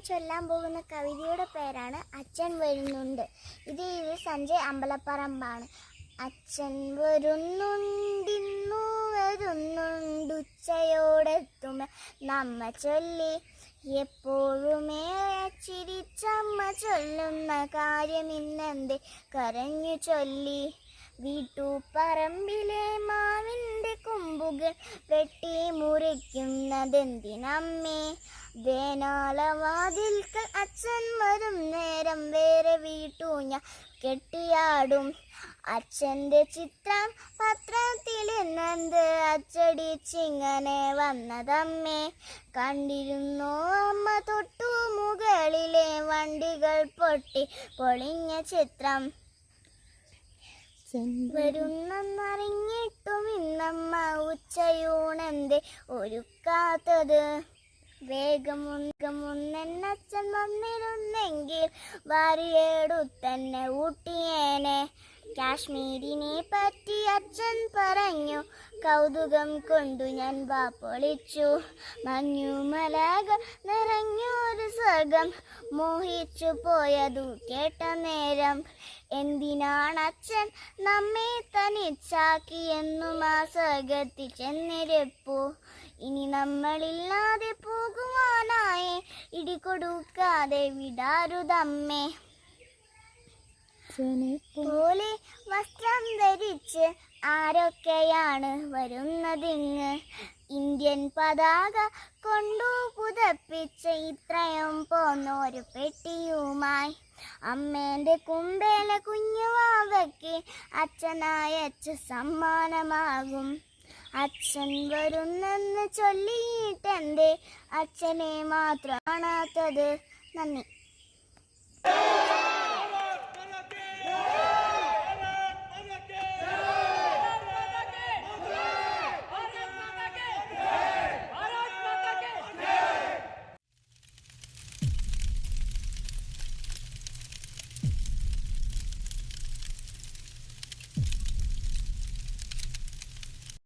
ചൊല്ലാൻ പോകുന്ന കവിതയുടെ പേരാണ് അച്ഛൻ വരുന്നുണ്ട്. ഇത് ഇത് സഞ്ജയ് അമ്പലപ്പറമ്പാണ്. അച്ഛൻ വരുന്നുണ്ടിന്നു വരുന്നുണ്ട് വരുന്നുണ്ടുച്ചയോടെത്തുമ നമ്മ ചൊല്ലി എപ്പോഴുമേ ചിരിച്ചമ്മ ചൊല്ലുന്ന കാര്യം കരഞ്ഞു ചൊല്ലി വീട്ടുപറമ്പിലെ മാവിന്റെ കൊമ്പുകൾ വെട്ടി മുറിക്കുന്നതെന്തിനമ്മേ? വേനാളവാതിൽക്കൽ അച്ഛൻ വരും നേരം വേറെ വീട്ടു ഞാൻ കെട്ടിയാടും. അച്ഛന്റെ ചിത്രം പത്രത്തിൽ നന്ദ് അച്ചടിച്ചിങ്ങനെ വന്നതമ്മേ? കണ്ടിരുന്നു അമ്മ തൊട്ടു മുകളിലെ വണ്ടികൾ പൊട്ടി പൊളിഞ്ഞ ചിത്രം. വരുന്നെന്നറിഞ്ഞിട്ടും ഇന്നമ്മ ഉച്ചയൂണെന്ത് ഒരുക്കാത്തത്. വേഗമുന്നച്ചൻ വന്നിരുന്നെങ്കിൽ വാരിയെടുത്തന്നെ ഊട്ടിയേനെ. കാശ്മീരിനെ പറ്റി അച്ഛൻ പറഞ്ഞു. കൗതുകം കൊണ്ടു ഞാൻ വാ പൊളിച്ചു. മഞ്ഞുമലകൾ നിറഞ്ഞൊരു സ്വർഗം. മോഹിച്ചു പോയതു കേട്ട നേരം. എന്തിനാണ് അച്ഛൻ നമ്മെ തനിച്ചാക്കിയെന്നും ആ സ്വർഗത്തിൽ ചെന്നിരപ്പു? ഇനി നമ്മളില്ലാതെ പോകുവാനായി. ഇടികൊടുക്കാതെ വിടാരുതമ്മേ. പോലെ വസ്ത്രം ധരിച്ച് ആരൊക്കെയാണ് വരുന്നതിങ്ങ് ഇന്ത്യൻ പതാക കൊണ്ടു പുതപ്പിച്ച് ഇത്രയും പോന്നൊരു പെട്ടിയുമായി. അമ്മേന്റെ കുമ്പേല കുഞ്ഞുവാവയ്ക്ക് അച്ഛനായച്ച സമ്മാനമാകും. അച്ഛൻ വരുന്നെന്ന് ചൊല്ലിയിട്ടെന്തേ? അച്ഛനെ മാത്രം കാണാത്തത് നന്ദി.